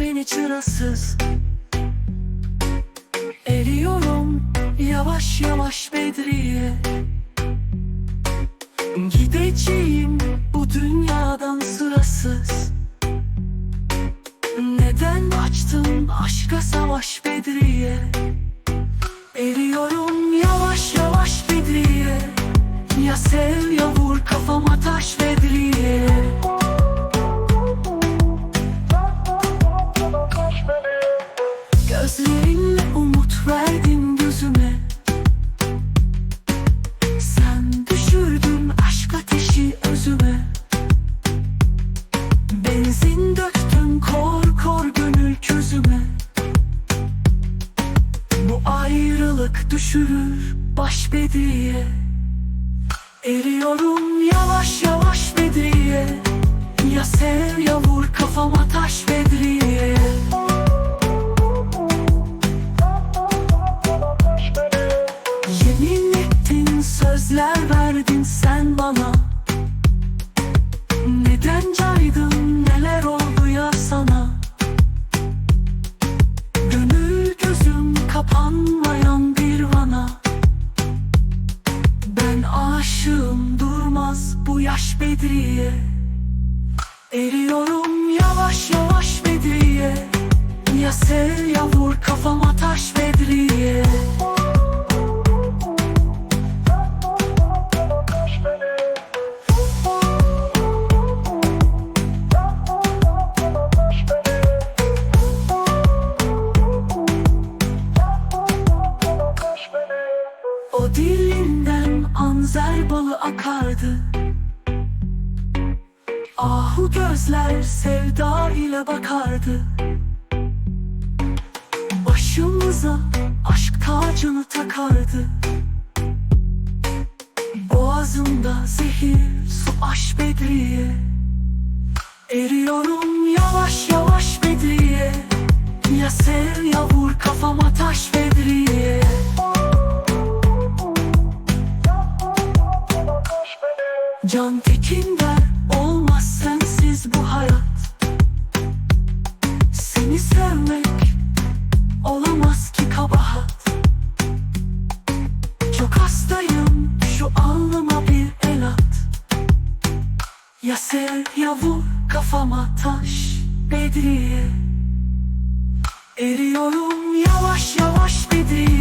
seni çırasız. Eriyorum yavaş yavaş Bedriye. Gideceğim bu dünyadan sırasız. Neden açtın aşka savaş Bedriye? Eriyorum yavaş yavaş Bedriye. Ya sev ya vur kafama taş Bedriye Gözlerinle umut verdin gözüme. Sen düşürdün aşk ateşi özüme. Benzin döktün kor kor gönül közüme Bu ayrılık düşürür baş bedriye. Eriyorum yavaş yavaş bedriye. Ya sev ya vur kafama taş bedriye verdin sen bana. Neden caydın neler oldu ya sana? Gönül gözüm kapanmayan bir vana Ben aşığım durmaz bu yaş bedriye. Eriyorum yavaş yavaş bedriye dilinden anzer balı akardı. Ahu gözler sevda ile bakardı. Başımıza aşk tacını takardı. Boğazımda zehir su aş bedriye. Eriyorum yavaş yavaş bedriye. Ya sev ya vur kafama taş bedriye Can Tekin'den olmaz sensiz bu hayat. Seni sevmek olamaz ki kabahat. Çok hastayım şu alnıma bir el at. Ya sev ya vur kafama taş Bedriye. Eriyorum yavaş yavaş Bedriye